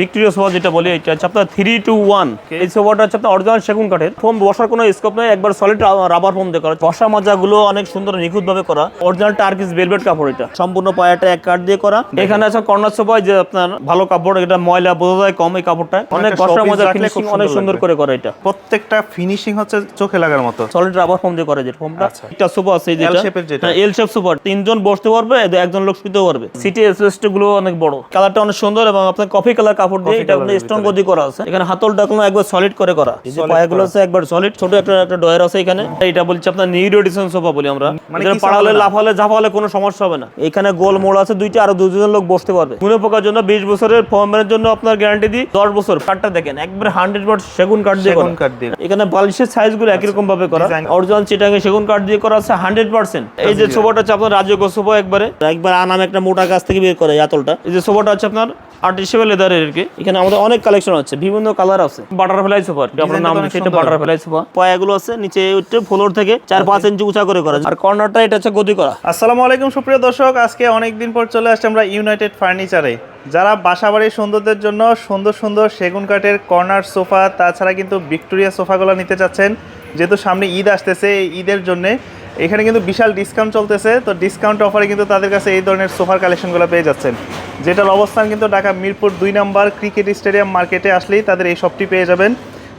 Victoria sofa যেটা বলি এটা হচ্ছে আপনার থ্রি টু ওয়ান এই সোফাটা হচ্ছে আপনার অরিজিনাল সেগুন কাঠের। ফোম বসার কোনো স্কোপ নেই একবার সলিড রাবার ফোম দিয়ে করা। বসা মাজাগুলো অনেক সুন্দর নিখুঁত ভাবে করা। অরিজিনাল টার্কিস ভেলভেট কাপড় এটা। সম্পূর্ণ পায়াটা এক কাঠ দিয়ে করা। এখানে আছে কর্নার সোফায় যে আপনার ভালো কাপড় এটা ময়লা বোঝা যায় কম এই কাপড়টা অনেক বসা মজা ফিনিশিং অনেক সুন্দর করে করা এটা। প্রত্যেকটা ফিনিশিং হচ্ছে চোখে লাগার মতো। সলিড রাবার ফোম দিয়ে করে যে ফোমটা আচ্ছা। একটা সোফা আছে যেটা। L shape যেটা। এল শেপ সোফা তিনজন বসতে পারবে একজন লোক শুতে পারবে। সিটি এসএসটি গুলো অনেক বড়। কালারটা অনেক সুন্দর এবং আপনার কফি কালার কাপড় দিয়ে এটা এর স্টোন গদি করা আছে। এখানে হাতলটা কোনো একবার সলিড করে করা। যে পায়াগুলো আছে একবার সলিড ছোট একটা একটা ডয়ার আছে এখানে। এটা বলছি আপনার সোফা বলি আমরা। মানে এটা পাড়ালে লাফালে ঝাপালে কোনো সমস্যা হবে না। এখানে গোল মোড় আছে দুইটা আর দুজন লোক বসতে পারবে। পোকার জন্য বিশ বছরের ফর্মের জন্য আপনার গ্যারান্টি দিই দশ বছর। কাঠটা দেখেন একবার সেগুন কাঠ দিয়ে করা। এখানে বালিশের সাইজগুলো একই রকম ভাবে করা। অরিজিনাল চিটাঙ্গে সেগুন কাঠ দিয়ে করা আছে হান্ড্রেড পার্সেন্ট এই যে সোফাটা হচ্ছে আপনার রাজযোগ্য সোফা একবারে। একবার আনাম একটা মোটা গাছ থেকে বের করে আতলটা। এই যে সোফাটা হচ্ছে আপনার আর্টিফিশিয়াল লেদারের কি। এখানে আমাদের অনেক কালেকশন আছে বিভিন্ন কালার আছে। বাটারফ্লাই সোফা আপনার নাম সুন্দর। বাটারফ্লাই সোফা পায়াগুলো আছে নিচে ফ্লোর থেকে চার পাঁচ ইঞ্চি উঁচা করে করা আর কর্নারটা এটা হচ্ছে গদি করা। আসসালামু আলাইকুম সুপ্রিয় দর্শক আজকে অনেক দিন পর চলে আসছে আমরা ইউনাইটেড ফার্নিচারে যারা বাসাবাড়ির সৌন্দর্যের জন্য সুন্দর সুন্দর সেগুন কাঠের কর্নার সোফা তাছাড়া কিন্তু ভিক্টোরিয়া সোফাগুলো নিতে চাচ্ছেন যেহেতু সামনে ঈদ আসতেছে ঈদের জন্য এখানে কিন্তু বিশাল ডিসকাউন্ট চলতেছে। তো ডিসকাউন্ট অফারে কিন্তু তাদের কাছে এই ধরনের সোফার কালেকশনগুলো পেয়ে যাচ্ছেন। যেটার অবস্থান কিন্তু ঢাকা মিরপুর দুই নম্বর ক্রিকেট স্টেডিয়াম মার্কেটে আসলেই তাদের এই শপটি পেয়ে যাবেন।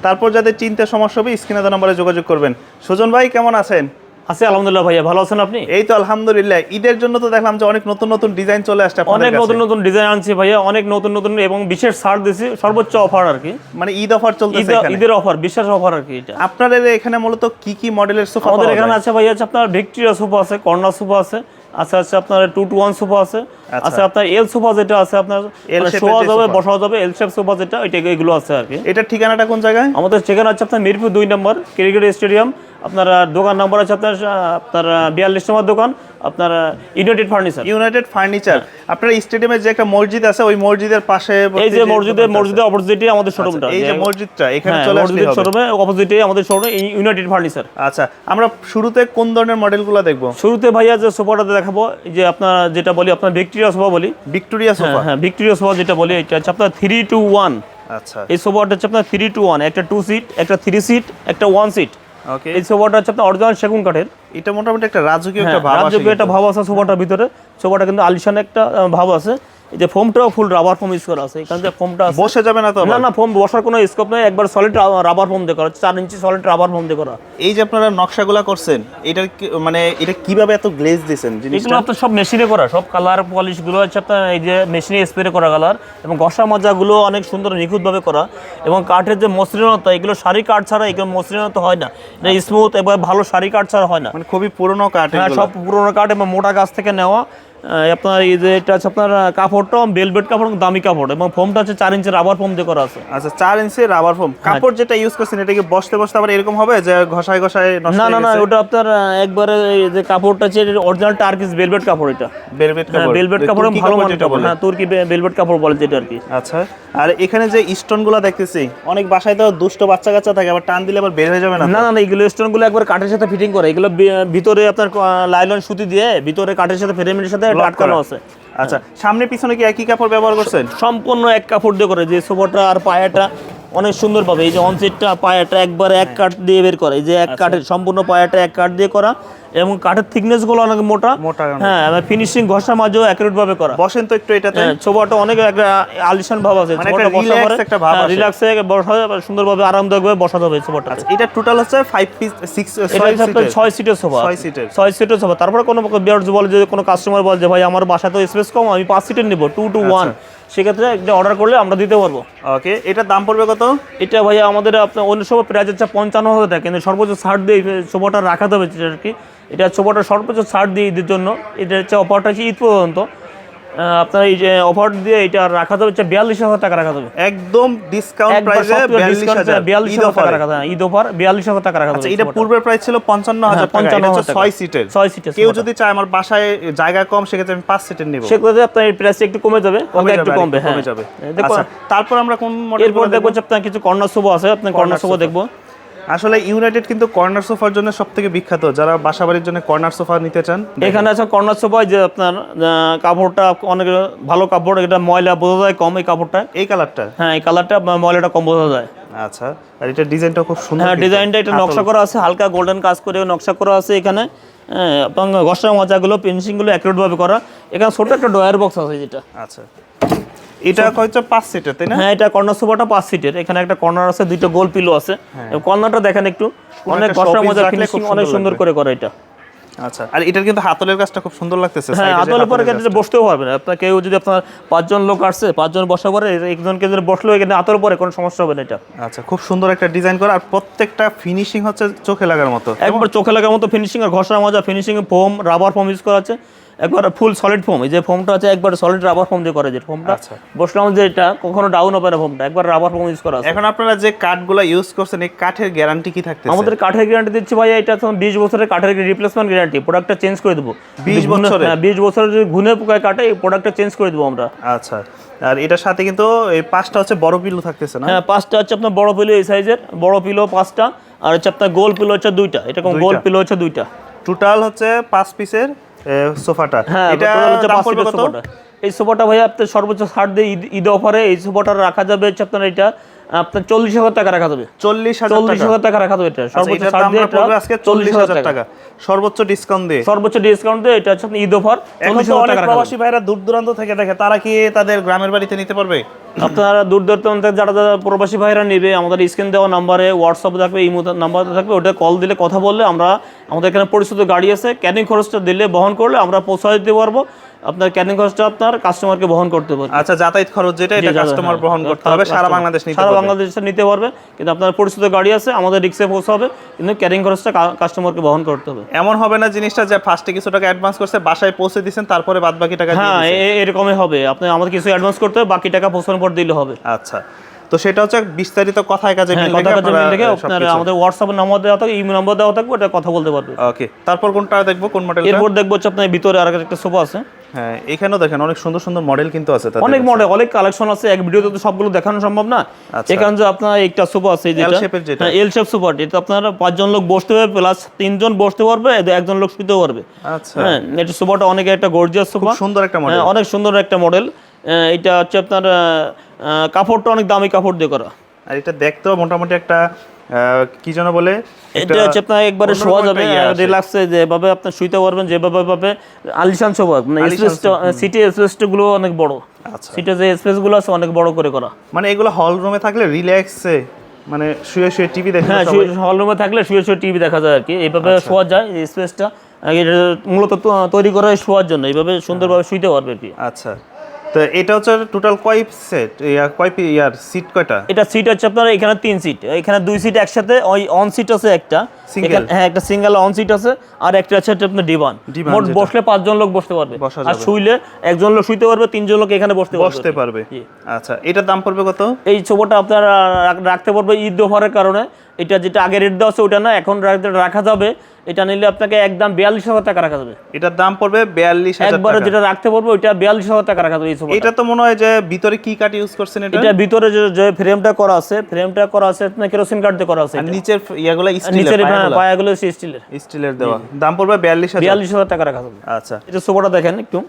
তারপর যাদের চিন্তা সমস্যা হবে, স্ক্রিনে নম্বরে যোগাযোগ করবেন। সুজন ভাই, কেমন আছেন? আছে আলহামদুলিল্লাহ ভাইয়া ভালো আছেন আপনি? এই তো আলহামদুলিল্লাহ। ঈদের জন্য তো দেখলাম যে অনেক নতুন নতুন ডিজাইন চলে আসছে অনেক নতুন নতুন ডিজাইন আনছি ভাইয়া অনেক নতুন নতুন এবং বিশেষ ছাড় দিছি সর্বোচ্চ অফার আর কি। মানে ঈদ অফার চলতেছে এখানে? ঈদের অফার বিশেষ অফার আর কি এটা। আপনাদের এখানে মূলত কি কি মডেলের সোফা আমাদের এখানে আছে ভাই আছে আপনার ভিক্টোরিয়া সোফা আছে কর্নার সোফা আছে আছে আছে আপনার টু টু ওয়ান সোফা আছে আচ্ছা। আছে আপনার এল সোফা যেটা আছে আপনার L মানে শোয়া যাবে। বসাও যাবে এল শেপ সোফা যেটা ওইটা এগুলো আছে আর কি। এটার ঠিকানাটা কোন জায়গায়? আমাদের সেখানে আছে আপনার মিরপুর দুই নম্বর ক্রিকেট স্টেডিয়াম আপনার দোকান নম্বর আছে আপনার আপনার বিয়াল্লিশ নম্বর দোকান আপনার ইউনাইটেড ফার্নিচার ইউনাইটেড ফার্নিচার আপনার স্টেডিয়ামের যে একটা মসজিদ আছে ওই মসজিদের পাশে এই যে মসজিদের মসজিদের অপোজিটে আমাদের শোরুমটা এই যে মসজিদটা এখানে হ্যাঁ চলে আসলে মসজিদের শোরুমে অপোজিটে আমাদের শোরুম ইউনাইটেড ফার্নিচার আচ্ছা আমরা শুরুতে কোন ধরনের মডেলগুলো দেখব? শুরুতে ভাইয়া যে সোফাটাতে দেখাবো এই যে আপনার যেটা বলি আপনার ভিক্টোরিয়া সোফা বলি। Victoria sofa? হ্যাঁ হ্যাঁ ভিক্টোরিয়া সোফা যেটা বলি এটা হচ্ছে আপনার থ্রি টু ওয়ান আচ্ছা। এই সোফাটা হচ্ছে আপনার থ্রি টু ওয়ান একটা টু সিট একটা থ্রি সিট একটা ওয়ান সিট ওকে এই সোফাটা হচ্ছে আপনার অরিজিনাল সেগুন কাঠের। এটা মোটামুটি একটা রাজকীয় হ্যাঁ একটা ভাব আছে রাজ্যকে একটা ভাব আছে সোফাটার ভিতরে। সোফাটা কিন্তু আলিশান একটা ভাব আছে। এই যে ফোমটাও ফুল রাবার ফোম ইউজ করা আছে এখানে যে ফোমটা বসে যাবে না তো না না ফোম বসার কোনো স্কোপ নেই একবার সলিড রাবার ফোম দিয়ে করা চার ইঞ্চি সলিড রাবার ফোম দিয়ে করা। এই যে আপনারা নকশাগুলো করছেন এটার মানে এটা কীভাবে এত গ্লেজ এগুলো জিনিসটা? আপনার সব মেশিনে করা সব কালার পলিশগুলো হচ্ছে আপনার এই যে মেশিনে স্প্রে করা কালার এবং ঘষা মাজাগুলো অনেক সুন্দর নিখুঁতভাবে করা এবং কাঠের যে মসৃণতা এগুলো শাড়ি কাঠ ছাড়া এগুলো মসৃণতা হয় না। এটা স্মুথ এবার ভালো শাড়ি কাঠ ছাড়া হয় না। মানে খুবই পুরনো কাঠ হ্যাঁ সব পুরোনো কাঠ এবং মোটা গাছ থেকে নেওয়া আপনার এই যে এটা হচ্ছে আপনার কাপড়টা বেলভেট কাপড় এবং দামি কাপড় এবং ফোমটা হচ্ছে চার ইঞ্চের রাবার ফোম যে করা আছে। আচ্ছা চার ইঞ্চি রাবার ফোম। কাপড় যেটা ইউজ করছেন এটা কি বসতে বসতে আবার এরকম হবে যে ঘষায় ঘষায় না না না ওটা আপনার একবারে এই যে কাপড়টা হচ্ছে অরিজিনাল টার্কিস বেলভেট কাপড় এটা। বেলভেট হ্যাঁ কাপড়। বেলভেট কাপড় ভালো মানের কাপড়। বলে। হ্যাঁ তুর্কি বেলভেট কাপড় বলে যেটা আর কি। আচ্ছা। আর এখানে যে স্টোনগুলা দেখতেছি অনেক বাসায় তো দুষ্ট বাচ্চা কাচ্চা থাকে আবার টান দিলে আবার বের হয়ে যাবে না না না এগুলো স্টোনগুলো একবার কাঠের সাথে ফিটিং করে। এগুলো ভিতরে আপনার লাইলন সুতি দিয়ে ভিতরে কাঠের সাথে ফ্রেমের সাথে আটকানো। আছে। আচ্ছা সামনে পিছনে কি একই কাপড় ব্যবহার করছেন? সম্পূর্ণ এক কাপড় দিয়ে করে যে সোফাটা আর পায়াটা অনেক সুন্দর পাবে এই যে অনসেটটা পায়াটা একবার এক কাঠ দিয়ে বের করে এই যে এক কাঠের সম্পূর্ণ পায়াটা এক কাঠ দিয়ে করা এবং কাঠের থিকনেসগুলো অনেক মোটা। মোটা অনেক। হ্যাঁ ফিনিশিং ঘষা মাঝেও অ্যাকুরেট ভাবে করা। বসেন তো একটু এটাতে। ছোবাটা অনেক একটা আলিশান ভাব আছে মানে একটা relax একটা ভাব আসে। রিল্যাক্সে বসা যাবে সুন্দরভাবে আরামদায়কভাবে বসা যাবে সোফাটা আচ্ছা এটা টোটাল হচ্ছে ফাইভ পিস সিক্স এটা হচ্ছে আপনার ছয় সিটের সোফা ছয় সিটের ছয় সিটের সোফা তারপরে কোনো বিয়ার্স বলে যে কোনো কাস্টমার বলে যে ভাই আমার বাসা তো স্পেস কম আমি পাঁচ সিটের নিব টু টু ওয়ান সেক্ষেত্রে একটা অর্ডার করলে আমরা দিতে পারব। ওকে এটার দাম পড়বে কত? এটা ভাই আমাদের আপনার অন্য সময় প্রাইস হচ্ছে পঞ্চান্ন হাজার টাকা কিন্তু সর্বোচ্চ ছাড় দিয়ে সোফাটা রাখাতে হবে আর কি। এটা সোফাটা সর্বোচ্চ ছাড় দিয়ে ঈদের জন্য। এটা হচ্ছে অফারটা হচ্ছে ঈদ পর্যন্ত। আপনার এই যে অফার দিয়ে এটা রাখা যাবে হচ্ছে বিয়াল্লিশ হাজার টাকা রাখা যাবে। একদম ডিসকাউন্ট প্রাইসে বিয়াল্লিশ হাজার টাকা রাখা যাবে ঈদ অফার বিয়াল্লিশ হাজার টাকা রাখা আচ্ছা যাবে এটা পূর্বের প্রাইস ছিল পঞ্চান্ন হাজার হচ্ছে টাকা। ছয় সিটের ছয় সিটের কেউ যদি চায় আমার বাসায় জায়গা কম সেক্ষেত্রে আমি পাঁচ সিটের নিব। সেক্ষেত্রে আপনার এই প্রাইস একটু কমে যাবে একটু কমবে হ্যাঁ কমে যাবে। দেখো আচ্ছা তারপর আমরা কোন মডেল এরপর দেখব আপনার কিছু কর্নার সোফা আছে আপনার কর্নার সোফা দেখব। আসলে ইউনাইটেড কিন্তু কর্নার সোফার জন্য সব থেকে বিখ্যাত। যারা বাসাবাড়ির জন্য কর্নার সোফা নিতে চান এখানে আছে কর্নার সোফায় যে আপনার কাপড়টা অনেক ভালো কাপড় এটা ময়লা বোঝা যায় কম এই কাপড়টা। এই কালারটা? হ্যাঁ এই কালারটা ময়লাটা কম বোঝা যায়। আচ্ছা আর এটা ডিজাইনটা খুব সুন্দর হ্যাঁ ডিজাইনটা এটা নকশা করা আছে হালকা গোল্ডেন কাজ করে নকশা করা আছে এখানে। হ্যাঁ, এবং ঘষা মজাগুলো ফিনিশিংগুলো ভাবে করা। এখানে ছোট একটা ডয়ার বক্স আছে যেটা। আচ্ছা। এটা হয়তো পাঁচ সিটের তাই না? হ্যাঁ এটা কর্নার সোফাটা পাঁচ সিটের এখানে একটা কর্নার আছে দুইটা গোল পিলো আছে। কর্নারটা দেখেন একটু। অনেক showpiece মজা ফিনিশিং অনেক সুন্দর করে করা এটা। আচ্ছা আর এটার কিন্তু হাতলের কাজটা খুব সুন্দর লাগতেছে হ্যাঁ আতলের পরে কিন্তু বসতেও পারবেন আপনার কেউ যদি আপনার পাঁচজন লোক আসছে পাঁচজন বসা পরে একজনকে যদি বসলেও এখানে আতর পরে কোনো সমস্যা হবে না এটা। আচ্ছা খুব সুন্দর একটা ডিজাইন করা আর প্রত্যেকটা ফিনিশিং হচ্ছে চোখে লাগার মতো। একবার চোখে লাগার মতো ফিনিশিং আর ঘষা মজা finishing foam rubber foam use করা আছে। একবার ফুল সলিড ফোম এই যে ফোমটা আছে একবার সলিড রাবার ফোম দিয়ে করে যে ফোমটা আচ্ছা। বসলাম যে এটা কখনো ডাউন হবে না ফোমটা একবার রাবার ফোম ইউজ করা আছে। এখন আপনারা যে কাঠগুলো ইউজ করছেন এই কাঠের গ্যারান্টি কি থাকতেছে? আমাদের কাঠের গ্যারান্টি দিচ্ছি ভাই এটা তো বিশ বছরের কাঠের রিপ্লেসমেন্ট গ্যারান্টি প্রোডাক্টটা চেঞ্জ করে দেবো। 20 বছরের? হ্যাঁ বিশ বছরের যদি ঘুনে পোকায় কাটে এই প্রোডাক্টটা চেঞ্জ করে দেবো আমরা। আচ্ছা আর এটার সাথে কিন্তু এই পাঁচটা হচ্ছে বড় পিলো থাকতেছে না? হ্যাঁ পাঁচটা হচ্ছে আপনার বড় পিলো এই সাইজের বড় পিলো পাঁচটা আর হচ্ছে আপনার গোল পিলো হচ্ছে দুইটা এটা গোল পিলো হচ্ছে দুইটা। টোটাল হচ্ছে পাঁচ পিসের সোফাটা। হ্যাঁ এটা হচ্ছে দাম পড়বে কত? সোফাটা। এই সোফাটা ভাই আপনার সর্বোচ্চ ছাড় দিয়ে ঈদ অফারে এই সোফাটা রাখা যাবে হচ্ছে আপনার এটা আপনার চল্লিশ হাজার টাকা রাখা যাবে। চল্লিশ চল্লিশ টাকা। হাজার টাকা রাখা যাবে এটা। আচ্ছা, সর্বোচ্চ ছাড় দিয়ে আজকে চল্লিশ হাজার টাকা। সর্বোচ্চ ডিসকাউন্ট দিয়ে। সর্বোচ্চ ডিসকাউন্ট দিয়ে এটা হচ্ছে ঈদ অফার। চল্লিশ হাজার টাকা প্রবাসী ভাইরা দূর দূরান্ত থেকে দেখে তারা কি তাদের গ্রামের বাড়িতে নিতে পারবে? আপনারা দূর দূরান্ত থেকে যারা যারা প্রবাসী ভাইরা নেবে আমাদের স্ক্রিন দেওয়া নাম্বারে হোয়াটসঅ্যাপ থাকবে এই নাম্বার থাকবে ওটা কল দিলে কথা বললে আমরা আমাদের এখানে পরিচিত গাড়ি আছে ক্যানিং খরচটা দিলে বহন করলে আমরা পৌঁছায় দিতে পারব। আপনার ক্যানিং খরচটা আপনার কাস্টমারকে বহন করতে পারবে। আচ্ছা যাতায়াত খরচ যেটা এটা কাস্টমার হ্যাঁ। বহন করতে হবে সারা বাংলাদেশ নিতে সারা বাংলাদেশে নিতে পারবে কিন্তু আপনার পরিচিত গাড়ি আছে আমাদের রিক্সে পৌঁছাবে কিন্তু ক্যারিং খরচটা কাস্টমারকে বহন করতে হবে। এমন হবে না জিনিসটা যে ফার্স্টে কিছু টাকা অ্যাডভান্স করছে বাসায় পৌঁছে দিয়েছেন তারপরে বাদ বাকি টাকা হ্যাঁ এরকমই হবে। আপনি আমাদের কিছু অ্যাডভান্স করতে হবে বাকি টাকা পৌঁছানোর পর দিলে হবে। আচ্ছা। তো সেটা হচ্ছে বিস্তারিত কথায় কাজে মিল কথা কাজে মিল রেখে আপনারা আমাদের হোয়াটসঅ্যাপের নাম্বার দেওয়া থাকবে ইমেল নাম্বার দেওয়া থাকবে ওটা কথা বলতে পারবে। ওকে তারপর কোনটা দেখব? কোন মডেলটা এরপর দেখব হচ্ছে আপনার ভিতরে আর একটা সোফা আছে। হ্যাঁ এখানেও দেখেন অনেক সুন্দর সুন্দর মডেল কিন্তু আছে অনেক মডেল অনেক কালেকশন আছে এক ভিডিওতে তো সবগুলো দেখানো সম্ভব না। আচ্ছা। এখানে যে আপনার একটা সোফা আছে এই যেটা? এল শেপ সোফা এটা আপনার পাঁচজন লোক বসতে পারবে প্লাস তিনজন বসতে পারবে একজন লোক শুতে পারবে। আচ্ছা। হ্যাঁ এটা সোফাটা অনেক একটা গর্জিয়াস সোফা সুন্দর একটা মডেল হ্যাঁ, অনেক সুন্দর একটা মডেল এটা হচ্ছে আপনার কাপড়টা অনেক দামি কাপড় দিয়ে করা। আর এটা দেখতেও মোটামুটি একটা কি যেন বলে এটা হচ্ছে আপনার একবারে শোয়া যাবে ইয়ে রিল্যাক্সে যেভাবে আপনি শুইতে পারবেন যেভাবে ভাবে আলিশান সোফা মানে সিটি স্পেসটা গুলো অনেক বড়। আচ্ছা। সিটে যে স্পেসগুলো আছে অনেক বড় করে করা। মানে এগুলো হল রুমে থাকলে রিল্যাক্সে মানে শুয়ে শুয়ে টিভি দেখে হ্যাঁ হল রুমে থাকলে শুয়ে শুয়ে টিভি দেখা যায় আর কি। এইভাবে আচ্ছা। শোয়া যায় এই স্পেসটা মূলত তৈরি করা হয় শোয়ার জন্য। এইভাবে সুন্দরভাবে শুইতে পারবে আর কি। আচ্ছা। তো এটা হচ্ছে টোটাল কয় সেট কয় ইয়ার সিট কয়টা? এটা সিট হচ্ছে আপনার এখানে তিন সিট এখানে দুই সিট একসাথে ওই অন সিট আছে একটা? এখানে- হ্যাঁ একটা সিঙ্গেল অন সিট আছে আর একটা আছে আপনার ডিভান মোট বসলে পাঁচজন লোক বসতে পারবে। আর শুইলে একজন লোক শুইতে পারবে তিনজন লোক এখানে বসতে পারবে। বসতে পারবে। আচ্ছা এটার দাম পড়বে কত? এই ছোপটা আপনারা রাখ- রাখতে পারবে ঈদ অফারের কারণে। এটা যেটা আগে রেট দেওয়া আছে ওটা না এখন রাখা যাবে। এটা নিলে আপনাকে একদম বিয়াল্লিশ হাজার টাকা রাখা যাবে। এটার দাম পড়বে বিয়াল্লিশ একবারে যেটা রাখতে পারব ওইটা বিয়াল্লিশ হাজার টাকা রাখা যাবে এই এটা তো মনে হয় যে ভিতরে কি কাঠ ইউজ করছেন এটা? এটা ভিতরে যে ফ্রেমটা করা আছে ফ্রেমটা করা আছে আপনার কেরোসিন কাঠ দিয়ে করা আছে আর নিচের ইয়াগুলো নিচের হ্যাঁ, পায়াগুলো। স্টিলের স্টিলের দেওয়া। দাম পড়বে বিয়াল্লিশ বিয়াল্লিশ হাজার টাকা রাখা যাবে। আচ্ছা। এটা সোফাটা দেখেন একটু।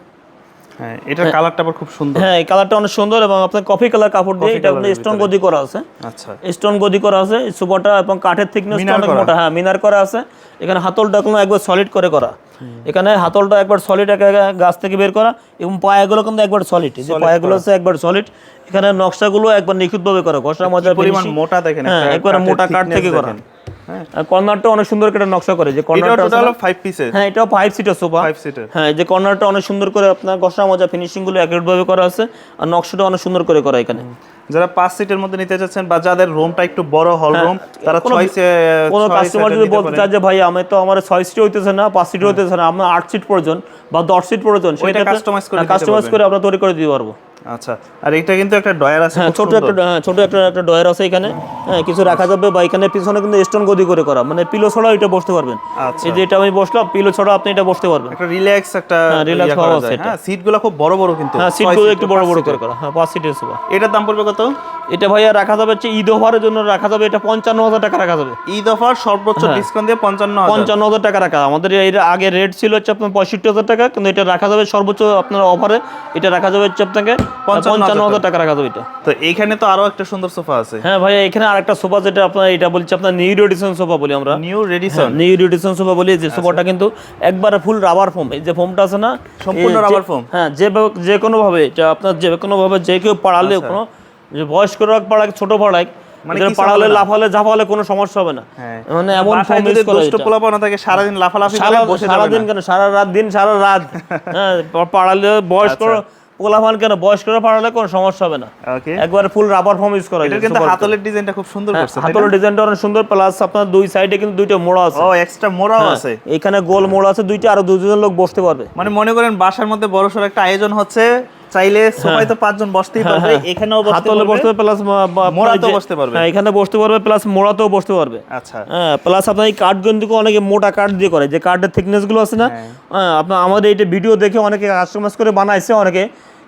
হ্যাঁ এটার কালারটা আবার খুব সুন্দর। হ্যাঁ এই কালারটা অনেক সুন্দর এবং আপনার কফি কালার কাপড় দিয়ে এটা আপনার স্টোন গদি করা আছে। আচ্ছা। স্টোন গদি করা আছে সোফাটা এবং কাঠের অনেক মোটা হ্যাঁ মিনার করা আছে। এখানে হাতলটা কোনো একবার সলিড করে করা। এখানে হাতলটা একবার সলিড গাছ থেকে বের করা এবং পায়াগুলো কিন্তু একবার সলিড যে পায়াগুলো আছে একবার সলিড এখানে নকশাগুলো একবার নিখুঁতভাবে করা ঘষা মজা পরিমাণ। মোটা দেখেন হ্যাঁ একবার মোটা কাঠ থেকে করা। হ্যাঁ। কর্নারটা অনেক সুন্দর করে নকশা করে যে কর্নারটা আছে টোটাল পিসের হ্যাঁ সিটার সোফা। সিটার হ্যাঁ যে কর্নারটা অনেক সুন্দর করে আপনার ঘষা মজা ফিনিশিংগুলো অ্যাকুরেট ভাবে করা আছে আর নকশাটা অনেক সুন্দর করে করা এখানে। যারা পাঁচ সিটের মধ্যে নিতে চাচ্ছেন বা যাদের রুমটা একটু বড় হল রুম তারা ছয় কোনো কাস্টমার যদি বলতে চায় যে ভাই আমি তো আমার ছয় সিট হইতেছে না পাঁচ সিট হইতেছে না আমার আট সিট প্রয়োজন বা দশ সিট প্রয়োজন করে কাস্টমাইজ করে আমরা তৈরি করে দিতে পারব। আচ্ছা আর এটা কিন্তু একটা ডয়ার আছে হ্যাঁ ছোট একটা হ্যাঁ, ছোট একটা একটা ডয়ার আছে এখানে। হ্যাঁ কিছু রাখা যাবে বা এখানে পিছনে কিন্তু স্টোন গদি করে করা। মানে পিলো ছাড়া এটা বসতে পারবেন। আচ্ছা। এই যে এটা আমি বসলাম পিলো ছাড়া আপনি এটা বসতে পারবেন। একটা রিল্যাক্স একটা ইয়া হওয়া আছে হ্যাঁ সিটগুলো খুব বড় বড় কিন্তু। হ্যাঁ সিটগুলো একটু বড় বড় করে করা। হ্যাঁ পাঁচ সিটের সোফা এটার দাম পড়বে কত? এটা ভাইয়া রাখা যাবে হচ্ছে ঈদ অফারের জন্য রাখা যাবে এটা পঞ্চান্ন হাজার টাকা রাখা যাবে। ঈদ অফার সর্বোচ্চ হ্যাঁ। ডিসকাউন্ট দিয়ে পঞ্চান্ন পঞ্চান্ন হাজার টাকা রাখা। আমাদের এর আগে রেট ছিল হচ্ছে আপনার পঁয়ষট্টি হাজার টাকা কিন্তু এটা রাখা যাবে সর্বোচ্চ আপনার অফারে। এটা রাখা যাবে হচ্ছে আপনাকে পঞ্চান্ন হাজার টাকা রাখা যাবে এটা। তো এইখানে তো আরও একটা সুন্দর সোফা আছে। হ্যাঁ ভাইয়া এখানে আরেকটা সোফা যেটা আপনার এটা বলছি আপনার নিউ এডিশন সোফা বলি আমরা। New Radisson new edition sofa বলি যে সোফাটা কিন্তু একবারে ফুল রাবার ফোম এই যে ফোমটা আছে না সম্পূর্ণ রাবার foam? হ্যাঁ যে যে কোনো ভাবে এটা আপনার যে কোনো ভাবে যে কেউ পাড়ালে কোনো যে বয়স্ক রাখ ছোট পাড়াক মানে পাড়ালে লাফালে ঝাপালে কোনো সমস্যা হবে না। হ্যাঁ। মানে এমন বাসায় ইউজ করা দুষ্ট এটা। পোলাপানা থাকে সারাদিন লাফালাফি করে বসে সারা দিন কেন? সারা রাত দিন সারা রাত। হ্যাঁ পাড়ালে বয়স্ক আচ্ছা। কেন? বয়স্করা পাড়ালে কোনো সমস্যা হবে না। একবার ফুল রাবার ইউজ করা এটা কিন্তু সোফার হাতলের ডিজাইনটা খুব সুন্দর হ্যাঁ, করছে হাতলের না? ডিজাইনটা অনেক সুন্দর প্লাস আপনার দুই সাইডে কিন্তু দুইটা মোড়া আছে। ও এক্সট্রা মোড়াও হ্যাঁ, আছে। এখানে গোল মোড় আছে দুইটা আর দুজন লোক বসতে পারবে। মানে মনে করেন বাসার মধ্যে বড় সড় একটা আয়োজন হচ্ছে চাইলে সোফায় তো পাঁচজন বসতেই পারবে এখানেও বসতে বসতে পারবে পারবে প্লাস মোড়াতেও বসতে পারবে। হ্যাঁ এখানে বসতে পারবে প্লাস মোড়াতেও বসতে পারবে। আচ্ছা। হ্যাঁ প্লাস আপনার এই অনেকে মোটা কাঠ দিয়ে করে যে কাঠের আছে না হ্যাঁ। আপনার আমাদের এইটা ভিডিও দেখে অনেকে কাস্টমাইজ করে বানাইছে অনেকে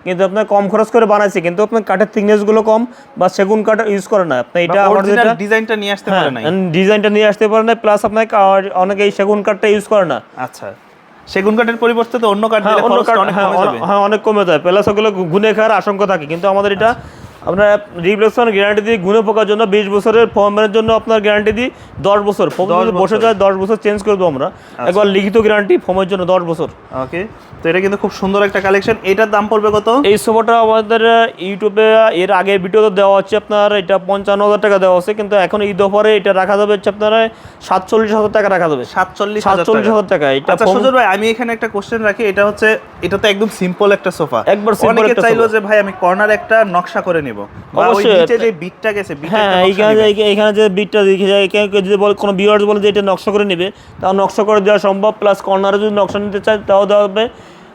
কিন্তু আপনার কম খরচ করে বানাইছে কিন্তু আপনার কাঠের থিকনেসগুলো কম বা সেগুন কাঠ ইউজ করে না। আপনি এটা আমাদের অরিজিনাল ডিজাইনটা নিয়ে আসতে হ্যাঁ পারে নাই। ডিজাইনটা নিয়ে আসতে পারে না প্লাস আপনার অনেকে এই সেগুন কাঠটা ইউজ করে না। আচ্ছা। সেগুন কাঠের পরিবর্তে তো অন্য কাঠ হ্যাঁ অন্য কাঠ অনেক হ্যাঁ হ্যাঁ অনেক কমে যায়। প্লাস ওগুলো গুনে খাওয়ার আশঙ্কা থাকে কিন্তু আমাদের এটা আপনার রিপ্লেসমেন্ট গ্যারান্টি দিই গুনে পোকার জন্য বিশ বছরের ফর্মের জন্য আপনার গ্যারান্টি দিই দশ বছর। যদি বসে যায় দশ বছর চেঞ্জ করে দেবো আমরা। একবার লিখিত গ্যারান্টি ফোমের জন্য দশ বছর। ওকে তো এটা কিন্তু খুব সুন্দর একটা কালেকশন এটার দাম পড়বে কত? এই সোফাটা আমাদের ইউটিউবে এর আগে ভিডিওতে দেওয়া হচ্ছে আপনার এটা পঞ্চান্ন হাজার টাকা দেওয়া হচ্ছে। কিন্তু এখন ঈদ অফারে এটা রাখা যাবে হচ্ছে আপনার সাতচল্লিশ হাজার টাকা রাখা যাবে। সাতচল্লিশ সাতচল্লিশ হাজার টাকা। এটা আচ্ছা সুজন ভাই আমি এখানে একটা কোশ্চেন রাখি। এটা হচ্ছে এটা তো একদম সিম্পল একটা সোফা একবার অনেকে চাইলো যে ভাই আমি কর্নার একটা নকশা করে নিব। বা ওই অবশ্যই, নিচে যে বিটটা গেছে হ্যাঁ এইখানে এইখানে যে বিটটা দেখে যায় কেউ যদি বলে কোনো ভিউয়ার্স বলে যে এটা নকশা করে নেবে তাও নকশা করে দেওয়া সম্ভব প্লাস কর্নারে যদি নকশা নিতে চায় তাও দেওয়া হবে।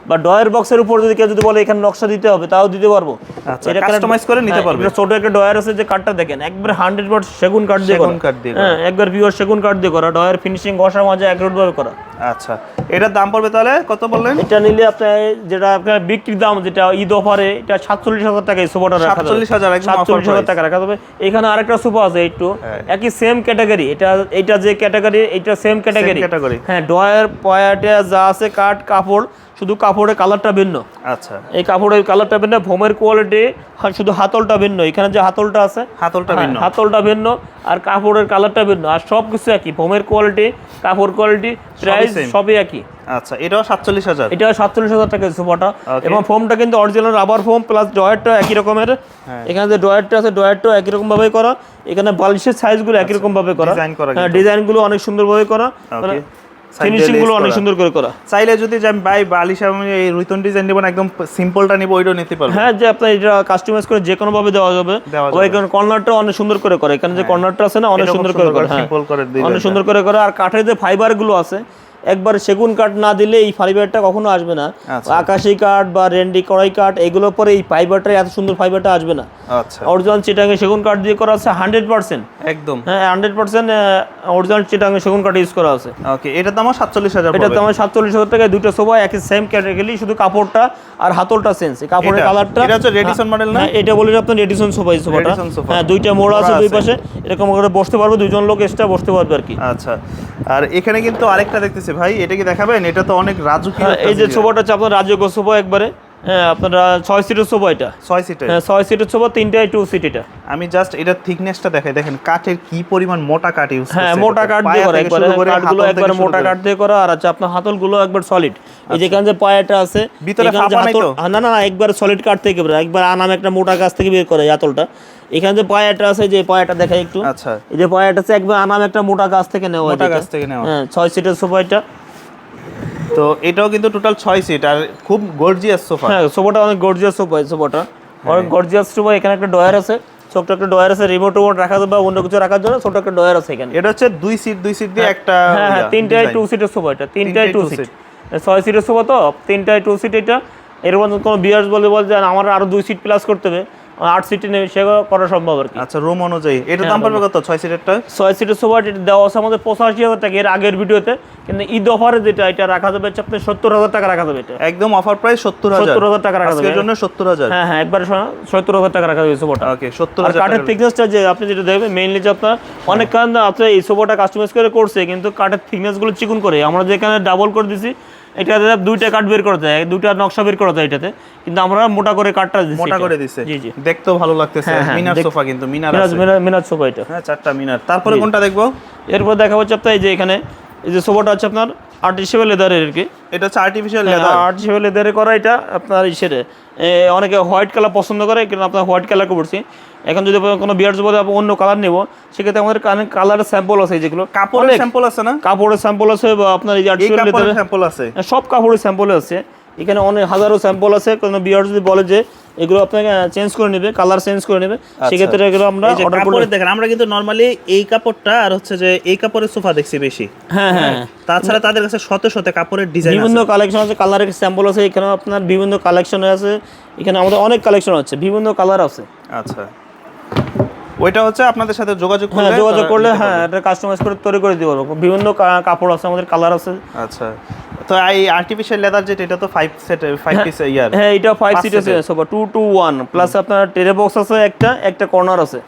বা ডয়ের বক্সের উপর যদি কেউ যদি বলে এখানে নকশা দিতে হবে তাও দিতে পারব। আচ্ছা, customize করে নিতে হ্যাঁ, পারবে। ছোট একটা ডয়ার আছে যে কাঠটা দেখেন একবার হান্ড্রেড পার্ট সেগুন কাঠ দিয়ে সেগুন কাঠ দিয়ে হ্যাঁ একবার পিওর সেগুন কাঠ দিয়ে করা ডয়ার ফিনিশিং ঘষা মাজা একরোড ভাবে করা। আচ্ছা এটার দাম পড়বে তাহলে কত বললেন? এটা নিলে আপনার যেটা আপনার বিক্রির দাম যেটা ঈদ অফারে এটা সাতচল্লিশ হাজার টাকা এই সোফাটা রাখা যাবে। 47,000 একদম offer সাতচল্লিশ হাজার টাকা রাখা যাবে। এখানে আরেকটা সোফা আছে একটু। হ্যাঁ। একই সেম ক্যাটাগরি এটা এটা যে ক্যাটাগরি এটা সেম ক্যাটাগরি। হ্যাঁ ডয়ার পয়াটা যা আছে কাঠ কাপড় শুধু কাপড়ের কালারটা ভিন্ন। আচ্ছা। এই কাপড়ের কালারটা ভিন্ন ফোমের কোয়ালিটি শুধু হাতলটা ভিন্ন। এখানে যে হাতলটা আছে হাতলটা হ্যাঁ, ভিন্ন। হাতলটা ভিন্ন আর কাপড়ের কালারটা ভিন্ন। আর সব কিছু একই ফোমের কোয়ালিটি কাপড় কোয়ালিটি প্রাইস সবই একই। আচ্ছা এটাও সাতচল্লিশ হাজার। এটা সাতচল্লিশ হাজার টাকা সোফাটা এবং ফোমটা কিন্তু অরিজিনাল রাবার ফোম প্লাস ডয়ারটা একই রকমের। হ্যাঁ। এখানে যে ডয়ারটা আছে ডয়ারটাও একই রকম ভাবে করা। এখানে বালিশের সাইজগুলো একই রকম ভাবে করা। করা হ্যাঁ ডিজাইনগুলো অনেক সুন্দর ভাবে করা দিয়ে ফিনিশিংগুলো অনেক সুন্দর করে করা। চাইলে যদি আমি ভাই বালিশ আমি এই রুইতন ডিজাইন নেব একদম সিম্পলটা নিবো ওইটাও নিতে পারব। হ্যাঁ যে আপনার এটা কাস্টমাইজ করে যে কোনো ভাবে দেওয়া যাবে। ওই কর্নারটা অনেক সুন্দর করে করে। এখানে যে কর্নারটা আছে না অনেক সুন্দর করে করে করে হ্যাঁ। করে design অনেক সুন্দর করে করে। আর কাঠের যে ফাইবারগুলো আছে একবার সেগুন কাঠ না দিলে এই ফাইবারটা কখনো আসবে না। আচ্ছা। আকাশি কাঠ বা রেন্ডি কড়াই কাঠ এগুলোর পরে এই ফাইবারটা এত সুন্দর ফাইবারটা আসবে না। অরিজিনাল চিটাঙ্গে সেগুন কাঠ দিয়ে করা আছে হান্ড্রেড পার্সেন্ট। একদম। হ্যাঁ হান্ড্রেড পার্সেন্ট অরিজিনাল চিটাঙ্গে সেগুন কাঠ ইউজ করা আছে। ওকে এটার দামও সাতচল্লিশ হাজার এটা আমার সাতচল্লিশ হাজার টাকায় দুটো সোফা একই সেম ক্যাটাগরি শুধু কাপড়টা আর হাতলটা সেন্স কাপড়ের কালারটা এটা হচ্ছে Redison model না? হ্যাঁ এটা বলে আপনার রেডিসন সোফা সোফাটা হ্যাঁ দুইটা মোড় আছে দুই পাশে। এরকম করে বসতে পারবে দুজন লোক এক্সট্রা বসতে পারবে আর কি। আচ্ছা আর এখানে কিন্তু আরেকটা দেখতেছি ভাই এটা কি দেখাবেন? এটা তো অনেক রাজুকি হ্যাঁ, এই যে সোফাটা হচ্ছে আপনার রাজযোগ্য সোফা একবারে। হ্যাঁ আপনার ছয় সিটের সোফা এটা। ছয় সিটের হ্যাঁ ছয় সিটের সোফা তিনটায় টু সিট এটা। আমি জাস্ট এটার থিকনেসটা দেখাই। দেখেন কাঠের কি পরিমাণ মোটা কাঠ ইউজ হ্যাঁ মোটা কাঠ দিয়ে করা একবারে কাঠগুলো একবারে মোটা কাঠ দিয়ে করা আর আছে আপনার হাতলগুলো একবার সলিড এই যেখানে যে পায়াটা আছে আচ্ছা। ভিতরে ফাঁপা নাই তো? হ্যাঁ, না না একবার সলিড কাঠ থেকে বের একবার আনাম একটা মোটা গাছ থেকে বের করে হাতলটা। এখানে যে পায়াটা আছে যে পায়াটা দেখাই একটু। আচ্ছা। এই যে পায়াটা আছে একবার আনাম একটা মোটা গাছ থেকে নেওয়া মোটা। গাছ থেকে নেওয়া। হ্যাঁ ছয় সিটের সোফা এটা। তো এটাও কিন্তু টোটাল ছয় সিট আর খুব গর্জিয়াস সোফা হ্যাঁ সোফাটা অনেক গর্জিয়াস সোফা এই সোফাটা অনেক গর্জিয়াস সোফা এখানে একটা ডয়ার আছে। ছোট্ট একটা ডয়ার আছে রিমোট রিমোট রাখা বা অন্য কিছু রাখার জন্য ছোট একটা ডয়ার আছে এখানে। এটা হচ্ছে দুই সিট দুই সিট দিয়ে একটা হ্যাঁ হ্যাঁ তিনটায় টু সিটের সোফা এটা তিনটায় টু সিট। ছয় সিটের সোফা তো তিনটায় টু সিট এটা। এর মধ্যে কোনো বিয়ার্স বলে বল যে আমার আরও দুই সিট প্লাস করতে হবে। আট সিটি সে করা সম্ভব আর কি। আচ্ছা রুম অনুযায়ী। এটা দাম পড়বে কত? ছয় সিটেরটা ছয় সিটের সোফা এটা দেওয়া আছে আমাদের পঁচাশি হাজার টাকা এর আগের ভিডিওতে। কিন্তু ঈদ অফারে যেটা এটা রাখা যাবে হচ্ছে আপনার সত্তর হাজার টাকা রাখা যাবে এটা। একদম অফার প্রাইস সত্তর হাজার। টাকা রাখা যাবে। জন্য সত্তর হাজার। হ্যাঁ হ্যাঁ একবার সত্তর হাজার টাকা রাখা যাবে সোফাটা ওকে সত্তর হাজার কাঠের থিকনেসটা যে আপনি যেটা দেখবেন মেইনলি যে আপনার অনেক কারণ আপনার এই সোফাটা কাস্টমাইজ করে করছে কিন্তু কাঠের থিকনেসগুলো চিকুন করে। আমরা যেখানে ডাবল করে দিছি এটাতে দুইটা কাঠ বের করা যায় দুইটা নকশা বের করা যায় এটাতে। কিন্তু আমরা মোটা করে কাঠটা দিচ্ছি মোটা করে দিছে। জি জি। দেখতেও ভালো লাগতেছে। হ্যাঁ, হ্যাঁ, মিনার সোফা কিন্তু মিনার আছে। মিনাজ- মিনাজ সোফা এটা। হ্যাঁ চারটা মিনার। তারপরে কোনটা দেখব? এরপর দেখা হচ্ছে আপনার এই যে এখানে এই যে সোফাটা আছে আপনার আর্টিফিশিয়াল লেদারের আর কি। এটা হচ্ছে আর্টিফিশিয়াল লেদার আর্টিফিশিয়াল লেদারে করা এটা আপনার ইসেরে। অনেকে হোয়াইট কালার পছন্দ করে কিন্তু আপনার হোয়াইট কালার করছি এখন যদি কোনো বিয়ার্স বলে অন্য কালার নেব সেক্ষেত্রে আমাদের কালারের স্যাম্পল আছে যেগুলো। কাপড়ের স্যাম্পল আছে না? কাপড়ের স্যাম্পল আছে বা আপনার এই যে স্যাম্পল আছে। হ্যাঁ, সব কাপড়ের স্যাম্পল আছে। এখানে অনেক হাজারো স্যাম্পল আছে। কোনো বিয়ার যদি বলে যে এগুলো আপনাকে চেঞ্জ করে নেবে কালার চেঞ্জ করে নেবে সেক্ষেত্রে এগুলো আমরা অর্ডার কাপড়ের দেখেন আমরা কিন্তু নরমালি এই কাপড়টা আর হচ্ছে যে এই কাপড়ের সোফা দেখছি বেশি। হ্যাঁ হ্যাঁ। তাছাড়া তাদের কাছে শত শত কাপড়ের ডিজাইন বিভিন্ন কালেকশন আছে কালারের স্যাম্পল আছে এখানে আপনার বিভিন্ন কালেকশন আছে এখানে আমাদের অনেক কালেকশন আছে বিভিন্ন কালার আছে। আচ্ছা। ওইটা হচ্ছে আপনাদের সাথে যোগাযোগ হ্যাঁ করলে যোগাযোগ করলে হ্যাঁ এটা কাস্টমাইজ করে তৈরি করে দিব। বিভিন্ন কাপড় আছে আমাদের কালার আছে। আচ্ছা। তো এই আর্টিফিশিয়াল লেদার যেটা এটা তো 5 সেট 5 পিস ইয়ার। হ্যাঁ এটা ফাইভ পাঁচ সিট আছে। Sofa two two one plus আপনার টেরে বক্স আছে একটা একটা কর্নার আছে।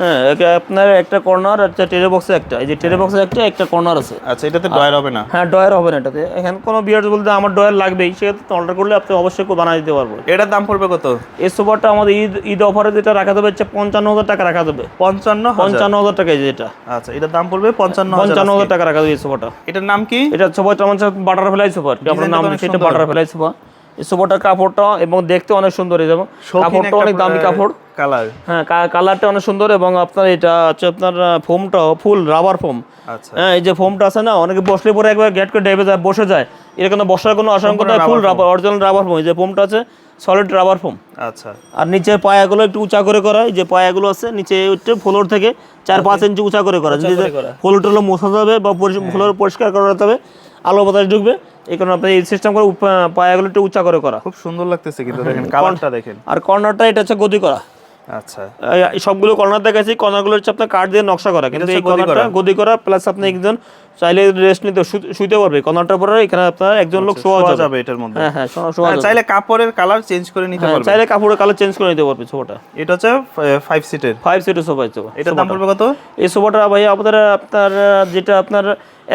হ্যাঁ আপনার একটা কর্নার একটা টেরে বক্সে একটা। এই যে টেরে বক্সে একটা একটা কর্নার আছে। আচ্ছা এটাতে ড্রয়ার হবে না? হ্যাঁ ডয়ার হবে না এটাতে। এখানে কোনো বিয়ার্স বলতে আমার ডয়ার লাগবেই সেক্ষেত্রে অর্ডার করলে আপনি অবশ্যই বানিয়ে দিতে পারব এটার দাম পড়বে কত? এই সোফাটা আমাদের ঈদ ঈদ অফারে যেটা রাখা দেবে হচ্ছে পঞ্চান্ন হাজার টাকা রাখা দেবে পঞ্চান্ন পঞ্চান্ন হাজার টাকা এই যে এটা। আচ্ছা এটার দাম পড়বে পঞ্চান্ন পঞ্চান্ন হাজার টাকা রাখা দেবে এই সোফাটা এটার নাম কি? এটা সোফাটা আমার বাটার ফ্লাই সোফা আপনার নাম অনেক দিচ্ছে এটা বাটার ফ্লাই সোফা সোফাটার কাপড়টা এবং দেখতে অনেক সুন্দর এই কাপড়টা অনেক দামি কাপড়। কালার হ্যাঁ কালারটা অনেক সুন্দর এবং আপনার এটা হচ্ছে আপনার ফোমটা ফুল রাবার ফোম হ্যাঁ এই যে ফোমটা আছে না অনেকে বসলে পরে একবার গেট করে ডেবে যায় বসে যায়। এরকম বসার কোনো আশঙ্কা নেই full rubber original rubber foam এই যে ফোমটা আছে সলিড রাবার ফোম আচ্ছা। আর নিচের পায়াগুলো একটু উঁচা করে করা যে পায়াগুলো আছে নিচে হচ্ছে ফ্লোর থেকে চার পাঁচ ইঞ্চি উঁচা করে করা। যদি করে করা। ফ্লোর টলো মোছা যাবে বা ফ্লোর পরিষ্কার করাতে হবে আলো বাতাস ঢুকবে এই কারণে আপনি এই সিস্টেম করে পায়াগুলো একটু উঁচা করে করা। খুব সুন্দর লাগতেছে কিন্তু দেখেন কালারটা দেখেন। আর কর্নারটা এটা হচ্ছে গদি করা। আচ্ছা। এই- এই সবগুলো কর্নার দেখাচ্ছি কর্নারগুলো হচ্ছে আপনার কাঠ দিয়ে নকশা করা। কিন্তু এই কর্নারটা গদি করা প্লাস আপনি একজন চাইলে রেস্ট নিতে শুইতে পারবে। কর্নারটার পরে এখানে আপনার একজন লোক শোয়া শোয়া যাবে। যাবে এটার মধ্যে। হ্যাঁ হ্যাঁ শোয়া- যাবে। চাইলে কাপড়ের কালার চেঞ্জ করে নিতে হ্যাঁ, পারবে। চাইলে কাপড়ের কালার চেঞ্জ করে নিতে পারবে সোফাটা। এটা হচ্ছে সিটের ফাইভ সিটের সোফা এই সোফা এটার দাম পড়বে কত? এই সোফাটা ভাই আমাদের আপনার যেটা আপনার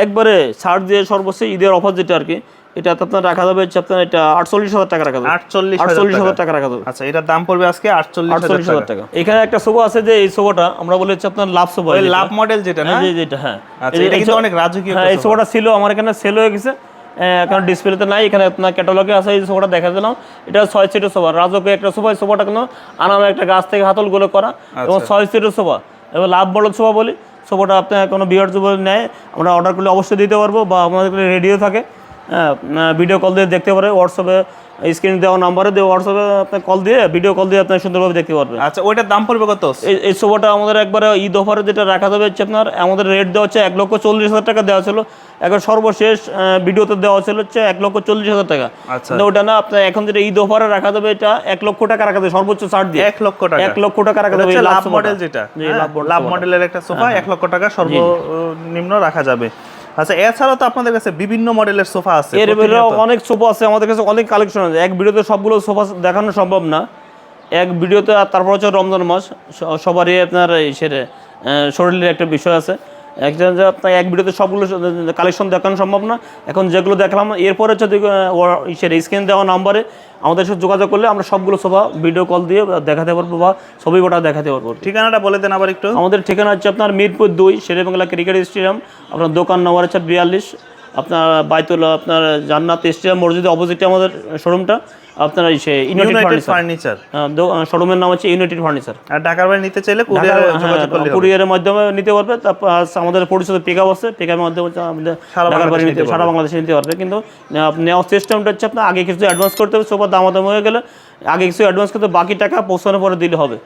একবারে ছাড় দিয়ে সর্বোচ্চ ঈদের অফার যেটা আর কি এটা আপনার রাখা যাবে হচ্ছে আপনার এটা আটচল্লিশ হাজার টাকা রাখা যাবে। আটচল্লিশ আটচল্লিশ হাজার টাকা রাখা যাবে। আচ্ছা এটার দাম পড়বে আজকে আটচল্লিশ আটচল্লিশ হাজার টাকা। এখানে একটা সোফা আছে যে এই সোফাটা আমরা বলি হচ্ছে আপনার লাভ সোফা। লাভ মডেল যেটা না? হ্যাঁ, যেটা হ্যাঁ। আচ্ছা, এটা কিন্তু অনেক রাজকীয় হ্যাঁ এই সোফাটা ছিল আমার এখানে সেল হয়ে গেছে। এখন ডিসপ্লেতে নাই এখানে আপনার ক্যাটালগে আছে এই সোফাটা দেখা দিলাম। এটা ছয় সিটের সোফা রাজকীয় একটা সোফা এই সোফাটা কিন্তু আনামে একটা গাছ থেকে হাতলগুলো করা এবং আচ্ছা। ছয় সিটের সোফা এবং লাভ মডেল সোফা বলি। সোফাটা আপনার কোনো বিয়ার যদি নেয়, আমরা অর্ডার করলে অবশ্যই দিতে পারব বা আমাদের রেডিও থাকে। হ্যাঁ ভিডিও কল দিয়ে দেখতে পারে হোয়াটসঅ্যাপে স্ক্রিন দেওয়া নাম্বারে দিয়ে হোয়াটসঅ্যাপে আপনি কল দিয়ে ভিডিও কল দিয়ে আপনি সুন্দরভাবে দেখতে পারবেন। আচ্ছা ওইটার দাম পড়বে কত? এই সোফাটা আমাদের একবারে ঈদ অফারে যেটা রাখা যাবে হচ্ছে আপনার আমাদের রেট দেওয়া হচ্ছে এক লক্ষ চল্লিশ হাজার টাকা দেওয়া ছিল। এখন সর্বশেষ ভিডিওতে দেওয়া ছিল হচ্ছে এক লক্ষ চল্লিশ হাজার টাকা। আচ্ছা। ওটা না আপনার এখন যেটা ঈদ অফারে রাখা যাবে এটা এক লক্ষ টাকা রাখা যাবে সর্বোচ্চ ছাড় দিয়ে। এক লক্ষ টাকা। এক লক্ষ টাকা রাখা যাবে লাভ মডেল যেটা। হ্যাঁ, লাভ লাভ মডেলের একটা সোফা এক লক্ষ টাকা সর্বনিম্ন রাখা যাবে। আচ্ছা এছাড়াও তো আপনাদের কাছে বিভিন্ন মডেলের সোফা আছে। এর ভিতরে অনেক সোফা আছে আমাদের কাছে অনেক কালেকশন আছে। এক ভিডিওতে সবগুলো সোফা দেখানো সম্ভব না। এক ভিডিওতে আর তারপর হচ্ছে রমজান মাস সবারই আপনার এই শরীরের একটা বিষয় আছে। একজন যে আপনার এক ভিডিওতে সবগুলো কালেকশন দেখানো সম্ভব না। এখন যেগুলো দেখলাম এরপরে হচ্ছে সেটা স্ক্রিন দেওয়া নাম্বারে আমাদের সাথে যোগাযোগ করলে আমরা সবগুলো সোফা ভিডিও কল দিয়ে দেখাতে পারব বা ছবি ওটা দেখাতে পারব। ঠিকানাটা বলে দেন আবার একটু। আমাদের ঠিকানা হচ্ছে আপনার মিরপুর দুই শেরেবাংলা ক্রিকেট স্টেডিয়াম। আপনার দোকান নম্বর হচ্ছে বিয়াল্লিশ। আপনার বাইতুল আপনার জান্নাত স্টেডিয়াম মসজিদের অপোজিটে আমাদের শোরুমটা আপনার এই সে ইউনাইটেড ফার্নিচার শোরুমের নাম হচ্ছে ইউনাইটেড ফার্নিচার আর ঢাকার বাইরে নিতে চাইলে কুরিয়ারের মাধ্যমে নিতে পারবে। তারপর আমাদের পরিচিত পিক আপ আছে। পিক আপের মাধ্যমে আমাদের ঢাকার বাইরে নিতে সারা বাংলাদেশে নিতে পারবে। কিন্তু নেওয়ার সিস্টেমটা হচ্ছে আপনার আগে কিছু অ্যাডভান্স করতে হবে। সোফা দামাদাম হয়ে গেলে আগে কিছু অ্যাডভান্স করতে বাকি টাকা পৌঁছানোর পরে দিলে হবে।